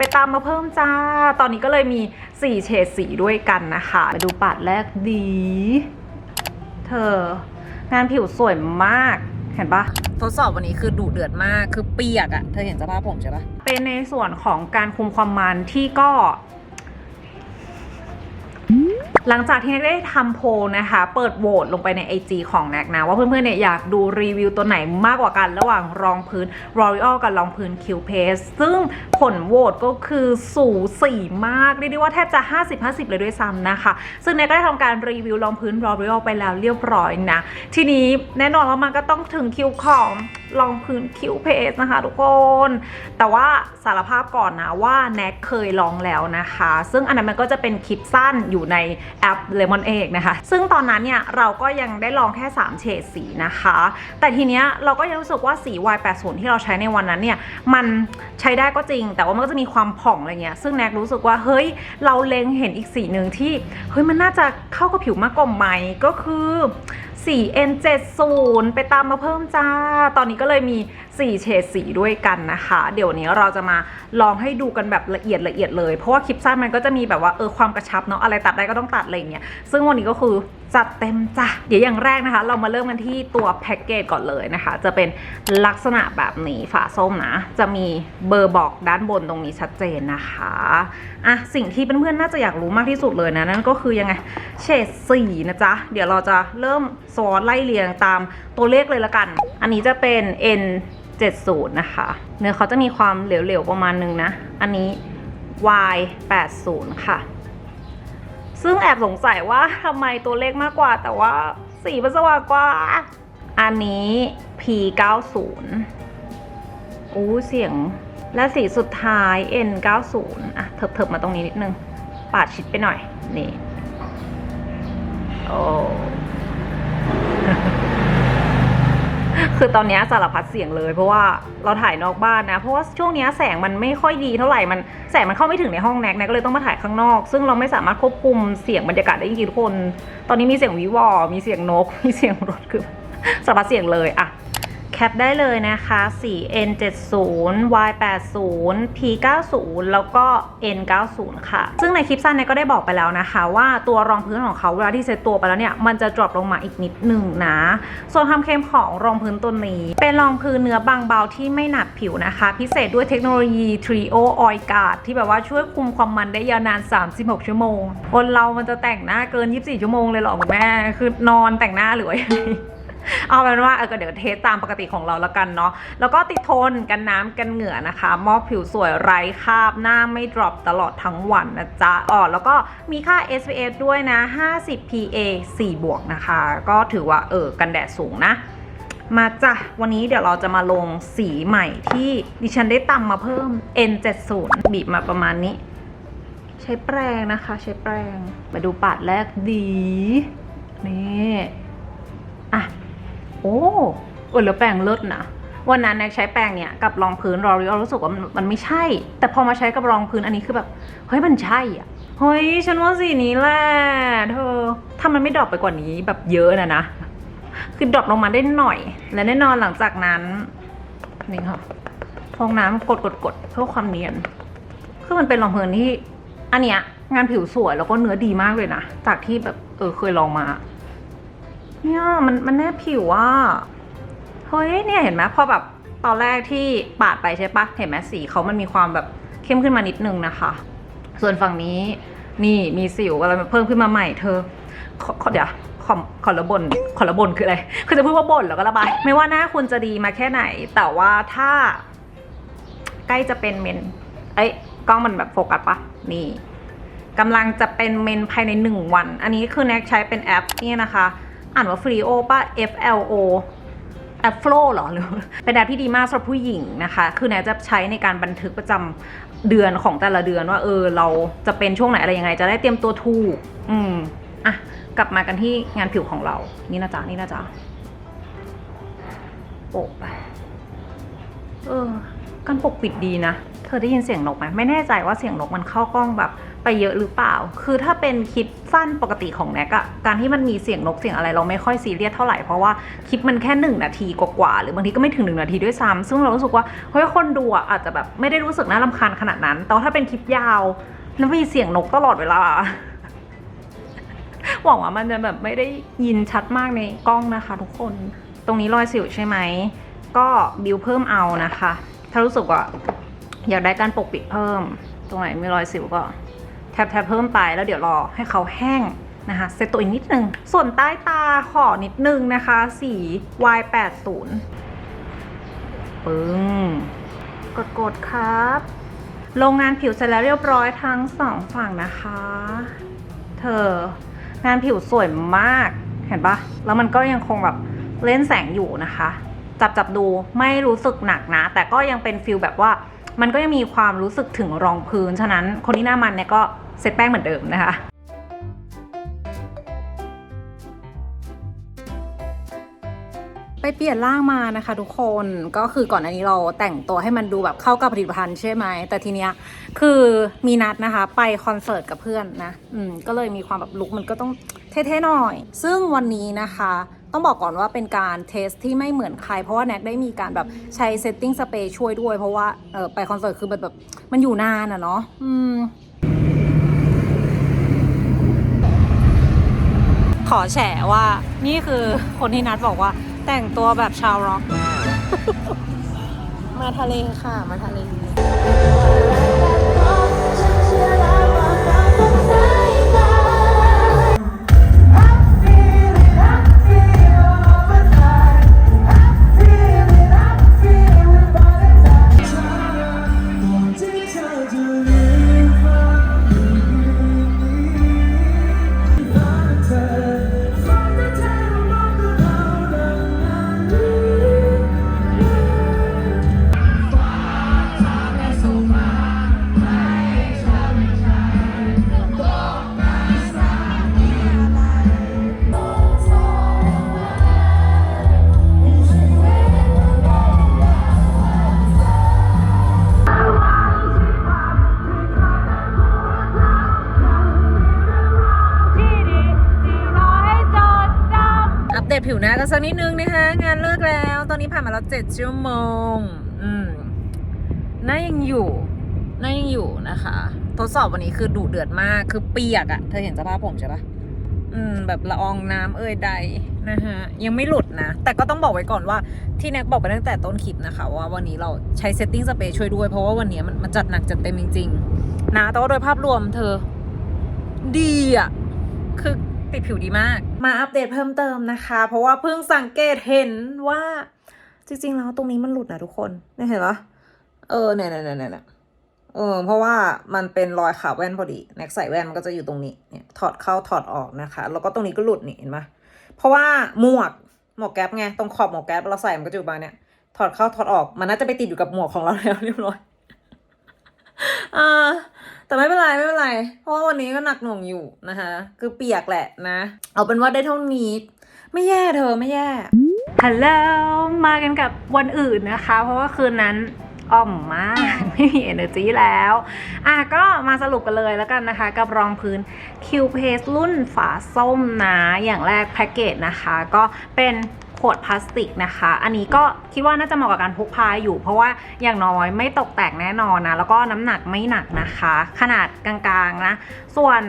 ไปตามมาเพิ่มจ้า ตอนนี้ก็เลยมี 4 เฉดสีด้วยกันนะคะมาดูปาดแรกดี เธอ งานผิวสวยมาก เห็นปะทดสอบวันนี้คือดุเดือดมาก คือเปียกอะเธอเห็นสภาพผมใช่ปะเป็นในส่วนของการคุมความมันที่ก็ หลังจากที่แน็กได้ทำโพลนะคะ เปิดโหวตลงไปใน IG ของแน็กนะ ว่าเพื่อนๆเนี่ยอยากดูรีวิวตัวไหนมากกว่ากัน ระหว่างรองพื้น L'Oreal กับรองพื้น Q Paste ซึ่งผลโหวตก็คือสูสีมาก เรียกได้ว่าแทบจะ 50-50 เลยด้วยซ้ำนะคะ ซึ่งแน็กก็ได้ทำการรีวิวรองพื้น L'Oreal ไปแล้วเรียบร้อยนะ ทีนี้แน่นอนว่ามันก็ต้องถึงคิวของรองพื้น Q Paste นะคะทุกคน แต่ว่าสารภาพก่อนนะว่าแน็กเคยลองแล้วนะคะ ซึ่งอันนั้นมันก็จะเป็นคลิปสั้นอยู่ในแอป Lemon Egg นะคะ ซึ่งตอนนั้นเนี่ยเราก็ยังได้ลองแค่ 3 เฉดสีนะคะ แต่ทีเนี้ยเราก็ยังรู้สึกว่าสี Y80 ที่เราใช้ในวันนั้นเนี่ยมันใช้ได้ก็จริง แต่ว่ามันก็จะมีความผ่องอะไรเงี้ย ซึ่งแน็กรู้สึกว่าเฮ้ยเราเล็งเห็นอีกสีหนึ่งที่เฮ้ยมันน่าจะเข้ากับผิวมากกว่าไหมก็คือ สี N70 ไปตามมาเพิ่มจ้า ตอนนี้ก็เลยมี 4 เฉดสีด้วยกันนะคะ เดี๋ยวนี้เราจะมาลองให้ดูกันแบบละเอียดละเอียดเลย เพราะว่าคลิปสั้นมันก็จะมีแบบว่าเออความกระชับเนาะอะไรตัดได้ก็ต้องตัดอะไรเงี้ย ซึ่งวันนี้ก็คือจัดเต็มจ้ะ เดี๋ยวอย่างแรกนะคะ เรามาเริ่มกันที่ตัวแพ็กเกจก่อนเลยนะคะ จะเป็นลักษณะแบบนี้ฝาส้มนะ จะมีเบอร์บอกด้านบนตรงนี้ชัดเจนนะคะอะสิ่งที่เพื่อนๆน่าจะอยากรู้มากที่สุดเลยนะนั่นก็คือยังไงเฉดสีนะจ๊ะ เดี๋ยวเราจะเริ่มสวอตไล่เรียงตามตัวเลขเลยละกัน อันนี้จะเป็น N 70นะคะ เนื้อเขาจะมีความเหลวๆประมาณนึงนะ อันนี้ Y 80ค่ะ ซึ่งแอบสงสัยว่าทำไมตัวเลขมากกว่า แต่ว่าสีมันสว่างกว่า อันนี้ P 90อู้เสียง และสีสุดท้าย N 90อะเถิบๆมาตรงนี้นิดนึง ปาดชิดไปหน่อย นี่ โอ้ คือตอนนี้สารพัดเสียงเลย เพราะว่าเราถ่ายนอกบ้านนะ เพราะว่าช่วงนี้แสงมันไม่ค่อยดีเท่าไหร่มันแสงมันเข้าไม่ถึงในห้องแน็กแน็กก็เลยต้องมาถ่ายข้างนอก ซึ่งเราไม่สามารถควบคุมเสียงบรรยากาศได้จริงๆทุกคน ตอนนี้มีเสียงวิวอมีเสียงนก มีเสียงรถคือสารพัดเสียงเลยอะ แคปได้เลยนะคะสี N70 Y80 P90 แล้วก็ N90 ค่ะ ซึ่งในคลิปสั้นเนี่ยก็ได้บอกไปแล้วนะคะ ว่าตัวรองพื้นของเขาเวลาที่เซตตัวไปแล้วเนี่ย มันจะ drop ลงมาอีกนิดหนึ่งนะ ส่วนความเข้มของรองพื้นตัวนี้ เป็นรองพื้นเนื้อบางเบาที่ไม่หนักผิวนะคะ พิเศษด้วยเทคโนโลยี Trio Oil Guard ที่แบบว่าช่วยคุมความมันได้ยาวนาน 36 ชั่วโมง คนเรามันจะแต่งหน้าเกิน 24 ชั่วโมงเลยเหรอคุณแม่ คือนอนแต่งหน้าหรือว่ายังไง เอาเป็นว่าเออเดี๋ยวเทสตามปกติของเราแล้วกันเนาะแล้วก็ติดทนกันน้ำกันเหงื่อนะคะ มอบผิวสวยไร้คราบหน้าไม่ดรอปตลอดทั้งวันนะจ๊ะอ๋อแล้วก็มีค่า SPF ด้วยนะ 50 PA 4 บวกนะคะ ก็ถือว่าเออกันแดดสูงนะมาจ้ะ วันนี้เดี๋ยวเราจะมาลงสีใหม่ที่ดิฉันได้ตำมาเพิ่ม N70 บีบมาประมาณนี้ ใช้แปรงนะคะ ใช้แปรง มาดูปาดแรกดี ออแล้วแปรงเลิศนะวันนั้นแน็กใช้แปรงเนี่ยกับรองพื้นรอริอรู้สึกว่ามันมันไม่ใช่ แต่พอมาใช้กับรองพื้นอันนี้คือแบบเฮ้ยมันใช่อะเฮ้ยฉันว่าสีนี้แหละเธอถ้ามันไม่ดรอปไปกว่านี้แบบเยอะนะนะคือดรอปลงมาได้หน่อย และแน่นอนหลังจากนั้นนี่ค่ะฟองน้ำกดกดกดเพื่อความเนียนคือมันเป็นรองพื้นที่อันเนี้ยงานผิวสวยแล้วก็เนื้อดีมากเลยนะจากที่แบบเออเคยลองมา เนี่ยมันมันแนบผิวว่า ฮ้ยเนี่ยเห็นไหมพอแบบตอนแรกที่ปาดไปใช่ปะเห็นไหมสีเขามันมีความแบบเข้มขึ้นมานิดนึงนะคะ ส่วนฝั่งนี้นี่มีสิวอะไรเพิ่มขึ้นมาใหม่เธอขอขอเดี๋ยวขอขอระบนขอระบนคืออะไร คือจะพูดว่าบ่นแล้วก็ระบาย ไม่ว่าหน้าคุณจะดีมาแค่ไหน แต่ว่าถ้า ใกล้จะเป็นเมน เอ้ยกล้องมันแบบโฟกัสปะนี่กำลังจะเป็นเมนภายในหนึ่งวัน อันนี้คือแน็กใช้เป็นแอปนี่นะคะ อ่านว่า Frio ป่ะ F L O แอป Flow เหรอหรือเป็นแอปที่ดีมากสำหรับผู้หญิงนะคะ คือแนจะใช้ในการบันทึกประจำเดือนของแต่ละเดือนว่าเออเราจะเป็นช่วงไหนอะไรยังไง จะได้เตรียมตัวถูก อืมอะกลับมากันที่งานผิวของเรา นี่นะจ๊ะนี่นะจ๊ะโปะไปเออการปกปิดดีนะ เธอได้ยินเสียงนกไหมไม่แน่ใจว่าเสียงนกมันเข้ากล้องแบบ ไปเยอะหรือเปล่า คือถ้าเป็นคลิปสั้นปกติของแน็กอะการที่มันมีเสียงนกเสียงอะไร เราไม่ค่อยซีเรียสเท่าไหร่ เพราะว่าคลิปมันแค่หนึ่งนาทีกว่าๆหรือบางทีก็ไม่ถึงหนึ่งนาทีด้วยซ้ำซึ่งเรารู้สึกว่าเฮ้ยคนดูอะอาจจะแบบไม่ได้รู้สึกน่ารำคาญขนาดนั้น แต่ถ้าเป็นคลิปยาว แล้วมีเสียงนกตลอดเวลาหวังว่ามันจะแบบไม่ได้ยินชัดมากในกล้องนะคะ ทุกคน ตรงนี้รอยสิวใช่ไหม ก็บิวเพิ่มเอานะคะ ถ้ารู้สึกว่าอยากได้การปกปิดเพิ่ม ตรงไหนมีรอยสิวก็ แทบแทบเพิ่มไปแล้วเดี๋ยวรอให้เขาแห้งนะคะเซตตัวอีกนิดนึง ส่วนใต้ตาขอนิดนึงนะคะ สี Y80 ปึ้งกดกดๆครับ โรงงานผิวเสร็จแล้วเรียบร้อยทั้งสองฝั่งนะคะ เธองานผิวสวยมากเห็นปะแล้วมันก็ยังคงแบบเล่นแสงอยู่นะคะ จับจับดูไม่รู้สึกหนักนะ แต่ก็ยังเป็นฟิลแบบว่า มันก็ยังมีความรู้สึกถึงรองพื้น ฉะนั้นคนที่หน้ามันเนี่ยก็เซตแป้งเหมือนเดิมนะคะไปเปลี่ยนร่างมานะคะทุกคนก็คือก่อนอันนี้เราแต่งตัวให้มันดูแบบเข้ากับผลิตภัณฑ์ใช่ไหมแต่ทีเนี้ยคือมีนัดนะคะ ไปคอนเสิร์ตกับเพื่อนนะ อืมก็เลยมีความแบบลุคมันก็ต้องเท่ๆหน่อย ซึ่งวันนี้นะคะ ต้องบอกก่อนว่าเป็นการเทสที่ไม่เหมือนใคร เพราะว่าแน็กได้มีการแบบใช้เซตติ้งสเปรย์ช่วยด้วย เพราะว่าเออไปคอนเสิร์ตคือมันแบบมันอยู่นานอะเนาะอืมขอแฉว่านี่คือคนที่นัดบอกว่าแต่งตัวแบบชาวร็อก มาทะเลค่ะ มาทะเล ล้วเจ็ดชั่วโมง อืมน้ายังอยู่น้ายังอยู่นะคะ ทดสอบวันนี้คือดุเดือดมาก คือเปียกอะเธอเห็นสภาพผมใช่ปะอืม แบบละอองน้ำเอ่ยใดนะฮะ ยังไม่หลุดนะ แต่ก็ต้องบอกไว้ก่อนว่าที่แน็กบอกไปตั้งแต่ต้นคลิปนะคะ ว่าวันนี้เราใช้เซตติ้งสเปรย์ช่วยด้วย เพราะว่าวันนี้มันมันจัดหนักจัดเต็มจริง ๆ นะ แต่ว่าโดยภาพรวมเธอ ดีอะคือติดผิวดีมาก มาอัปเดตเพิ่มเติมนะคะ เพราะว่าเพิ่งสังเกตเห็นว่า จริงๆแล้วตรงนี้มันหลุดนะทุกคนเนี่ยเห็นปะเออเนี่ยเนี่ยเนี่ยเนี่ยเออเพราะว่ามันเป็นรอยขาแว่นพอดีแน็กใส่แว่นมันก็จะอยู่ตรงนี้เนี่ยถอดเข้าถอดออกนะคะ แล้วก็ตรงนี้ก็หลุดนี่เห็นปะเพราะว่าหมวกหมวกแก๊ปไงตรงขอบหมวกแก๊ปเราใส่มันก็จะอยู่ประมาณเนี่ยถอดเข้าถอดออกมันน่าจะไปติดอยู่กับหมวกของเราแล้วเรียบร้อยอ่าแต่ไม่เป็นไรไม่เป็นไร เพราะว่าวันนี้ก็หนักหน่วงอยู่นะคะ คือเปียกแหละนะ เอาเป็นว่าได้เท่านี้ ไม่แย่เธอไม่แย่ ฮัลโหลมากันกับวันอื่นนะคะ เพราะว่าคืนนั้นอ่อมมาก ไม่มี energy แล้ว อะก็มาสรุปกันเลยแล้วกันนะคะ กับรองพื้น Q Paste รุ่นฝาส้มนะ อย่างแรกแพ็กเกจนะคะ ก็เป็นขวดพลาสติกนะคะ อันนี้ก็คิดว่าน่าจะเหมาะกับการพกพาอยู่ เพราะว่าอย่างน้อยไม่ตกแตกแน่นอนนะ แล้วก็น้ำหนักไม่หนักนะคะ ขนาดกลางๆนะ ส่วน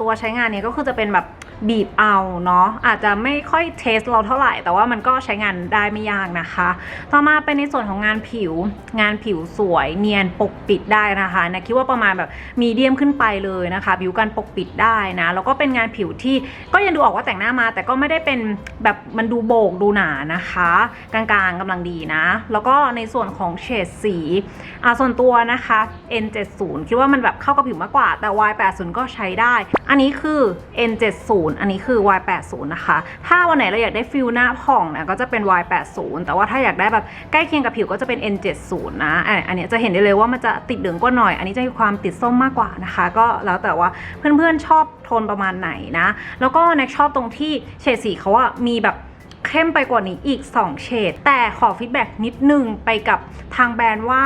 ตัวใช้งานเนี้ก็คือจะเป็นแบบ บีบเอาเนาะอาจจะไม่ค่อยเทสเราเท่าไหร่ แต่ว่ามันก็ใช้งานได้ไม่ยากนะคะ ต่อมาเป็นในส่วนของงานผิว งานผิวสวยเนียนปกปิดได้นะคะนะคิดว่าประมาณแบบมีเดียมขึ้นไปเลยนะคะ ผิวกันปกปิดได้นะแล้วก็เป็นงานผิวที่ก็ยังดูออกว่าแต่งหน้ามา แต่ก็ไม่ได้เป็นแบบมันดูโบกดูหนานะคะ กลางๆกำลังดีนะ แล้วก็ในส่วนของเฉดสีอ่าส่วนตัวนะคะ N70 คิดว่ามันแบบเข้ากับผิวมากกว่าแต่ Y80 ก็ใช้ได้ อันนี้คือ N70 อันนี้คือ Y80 นะคะ ถ้าวันไหนเราอยากได้ฟิลหน้าผ่องนะก็จะเป็น Y80 แต่ว่าถ้าอยากได้แบบใกล้เคียงกับผิวก็จะเป็น N70 นะอะอันนี้จะเห็นได้เลยว่ามันจะติดเหลืองกว่าหน่อย อันนี้จะมีความติดส้มมากกว่านะคะ ก็แล้วแต่ว่าเพื่อนๆชอบโทนประมาณไหนนะ แล้วก็แน็กชอบตรงที่เฉดสีเขาอะมีแบบเข้มไปกว่านี้อีก 2 เฉด แต่ขอฟีดแบ็กนิดนึงไปกับทางแบรนด์ว่า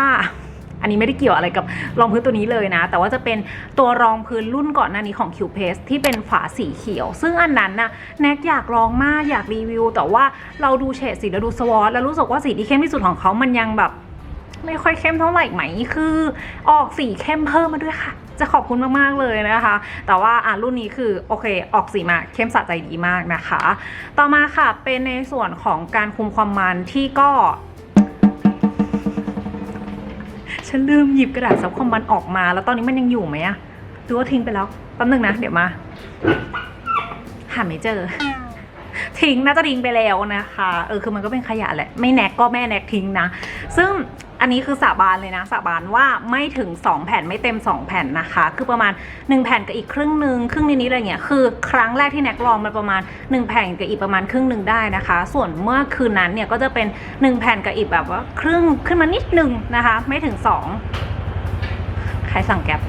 อันนี้ไม่ได้เกี่ยวอะไรกับรองพื้นตัวนี้เลยนะ แต่ว่าจะเป็นตัวรองพื้นรุ่นก่อนหน้านี้ของ Q Paste ที่เป็นฝาสีเขียว ซึ่งอันนั้นน่ะแน็กอยากลองมากอยากรีวิว แต่ว่าเราดูเฉดสีแล้วดูสวอตแล้วรู้สึกว่าสีที่เข้มที่สุดของเขามันยังแบบ ไม่ค่อยเข้มเท่าไหร่ไหมคือออกสีเข้มเพิ่มมาด้วยค่ะจะขอบคุณมาก ๆ เลยนะคะ แต่ว่าอะรุ่นนี้คือ โอเค ออกสีมาเข้มสะใจดีมากนะคะ ต่อมาค่ะ เป็นในส่วนของการคุมความมันที่ก็ ฉันลืมหยิบกระดาษซับคอมมันออกมา แล้วตอนนี้มันยังอยู่ไหมอะหรือว่าทิ้งไปแล้วแป๊บนึงนะ เดี๋ยวมา หาไม่เจอ ทิ้งน่าจะทิ้งไปแล้วนะคะเออคือมันก็เป็นขยะแหละไม่แนกก็แม่แนกทิ้งนะ ซึ่งอันนี้คือสาบานเลยนะสาบานว่าไม่ถึง 2 แผ่นไม่เต็ม 2 แผ่นนะคะ คือประมาณ 1 แผ่นกับอีกครึ่งหนึ่งครึ่งนิดๆอะไรเงี้ยคือครั้งแรกที่แนกลองมันประมาณ 1 แผ่นกับอีกประมาณครึ่งหนึ่งได้นะคะ ส่วนเมื่อคืนนั้นเนี่ยก็จะเป็น 1 แผ่นกับอีกแบบว่าครึ่งขึ้นมานิดนึงนะคะ ไม่ถึง 2 ใครสั่งแก๊ป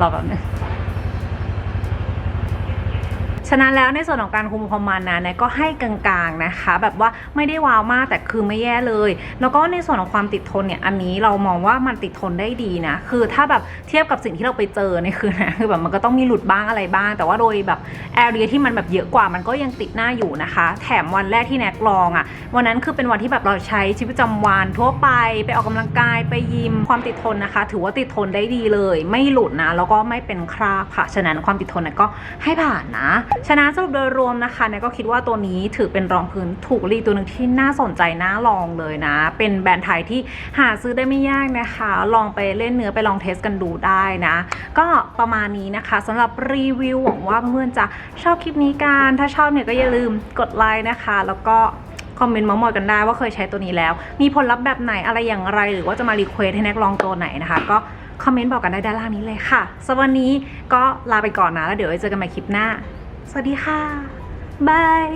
รอแบบนึง ฉะนั้นแล้วในส่วนของการคุมความมันนะนี่ยก็ให้กลางๆนะคะ แบบว่าไม่ได้ว้าวมากแต่คือไม่แย่เลย แล้วก็ในส่วนของความติดทนเนี่ยอันนี้เรามองว่ามันติดทนได้ดีนะ คือถ้าแบบเทียบกับสิ่งที่เราไปเจอในคืนนะคือแบบมันก็ต้องมีหลุดบ้างอะไรบ้าง แต่ว่าโดยแบบแอเรียที่มันแบบเยอะกว่ามันก็ยังติดหน้าอยู่นะคะ แถมวันแรกที่แนกลองอะ่ะวันนั้นคือเป็นวันที่แบบเราใช้ชีวิตประจำวันทั่วไปไปออกกำลังกายไปยิมความติดทนนะคะ ถือว่าติดทนได้ดีเลย ไม่หลุดนะแล้วก็ไม่เป็นคราบค่ะฉะนั้นความติดทนก็ให้ผ่านนะฉะนั้นสรุปโดยรวมนะคะเนี่ยก็คิดว่าตัวนี้ถือเป็นรองพื้นถูกรีตัวหนึ่งที่น่าสนใจน่าลองเลยนะ เป็นแบรนด์ไทยที่หาซื้อได้ไม่ยากนะคะ ลองไปเล่นเนื้อไปลองเทสกันดูได้นะ ก็ประมาณนี้นะคะสำหรับรีวิวหวังว่าเพื่อนจะชอบคลิปนี้กัน ถ้าชอบเนี่ยก็อย่าลืมกดไลค์นะคะ แล้วก็คอมเมนต์มาหมอยกันได้ว่าเคยใช้ตัวนี้แล้ว มีผลลัพธ์แบบไหนอะไรอย่างไร หรือว่าจะมารีเควสให้แน็กลองตัวไหนนะคะ ก็คอมเมนต์บอกกันได้ด้านล่างนี้เลยค่ะสำหรับวันนี้ก็ลาไปก่อนนะ แล้วเดี๋ยวไว้เจอกันใหม่คลิปหน้า สวัสดีค่ะบาย